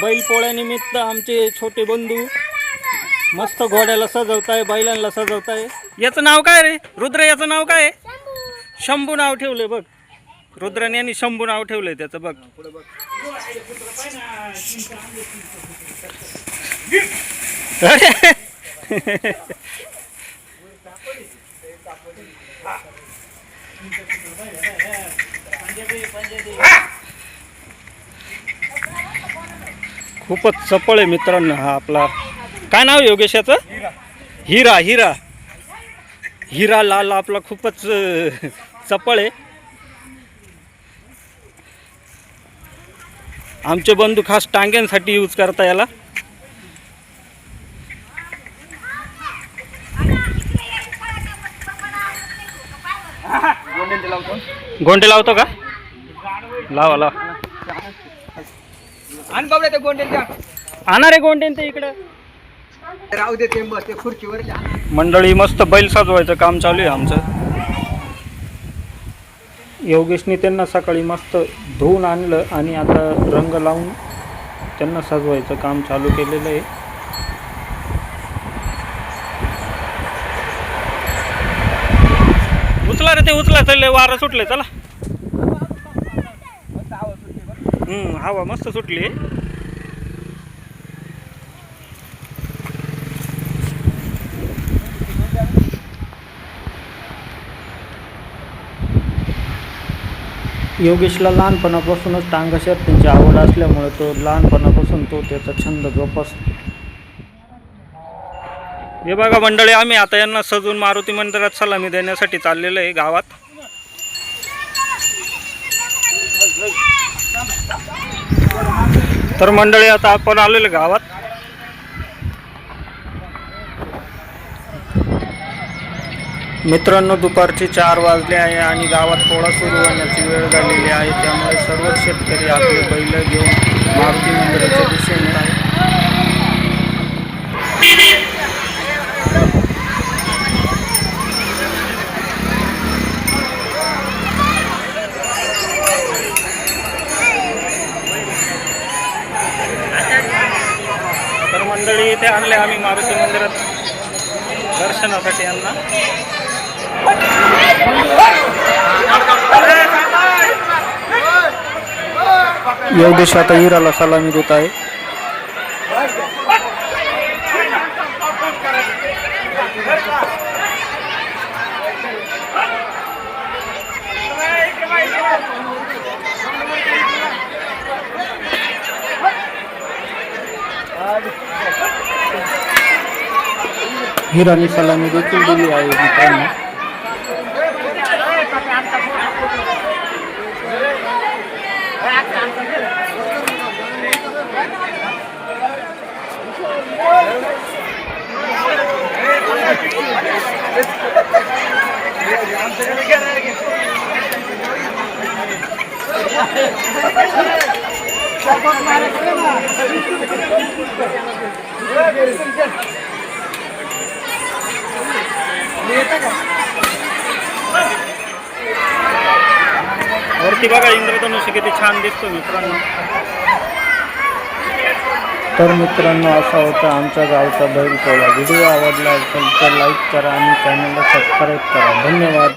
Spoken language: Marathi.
बैलपोळ्यानिमित्त आमचे छोटे बंधू मस्त घोड्याला सजवताय बैलांना सजवताय. याचं नाव काय रे? रुद्र याचं नाव काय? आहे शंभू नाव ठेवलंय बघ. रुद्राने यांनी शंभू नाव ठेवलंय त्याचं बघ. अरे खूपच चपळ आहे मित्रांनो हा आपला. काय नाव आहे योगेश याचं? हिरा हिरा. हिरा लाल आपला खूपच चपळ आहे. आमचे बंधू खास टांग्यांसाठी यूज करता याला. गोंडे लावतो का? लावा लावा. आणि बाबड्या ते गोंड्याच्या आणा रे गोंडे ते इकडं. राहू दे ते मग ते खुर्चीवर मंडळी मस्त बैल साजवायचं काम चालू आहे आमचं. योगेशने त्यांना सकाळी मस्त धुवून आणलं आणि आता रंग लावून त्यांना सजवायचं काम चालू केलेलं आहे. उचला रे ते उचला चाललंय वारं सुटले चला. हम्म हवा मस्त सुटली. योगेशला लहानपणापासूनच टांगा शर्तींची आवड असल्यामुळे तो लहानपणापासून तो त्याचा छंद हे बघा मंडळी आम्ही आता यांना सजून मारुती मंदिरात सलामी देण्यासाठी चाललेलो आहे गावात. तर मंडळी आता आपण आलेलो गावात. मित्रांनो दुपारचे चार वाजले आहे आणि गावात पोळा सुरू होण्याची वेळ झालेली आहे. त्यामुळे सर्व शेतकरी आपले बैल घेऊन मारुती मंदिराच्या दिशेने मंडळी इथे आणले आम्ही मारुती मंदिरात दर्शनासाठी यांना. योगेश आता हिराला सलामी देत आहे. हिराने सलामी देखील दिली आहे मित्रांनो वरती बघा इंद्रधनुष्य किती छान दिसतो मित्रांनो. तर मित्रांनो असा होता आमच्या गावचा बैल पोळा. व्हिडिओ आवडला असेल तर लाईक करा आणि चॅनलला सबस्क्राईब करा. धन्यवाद.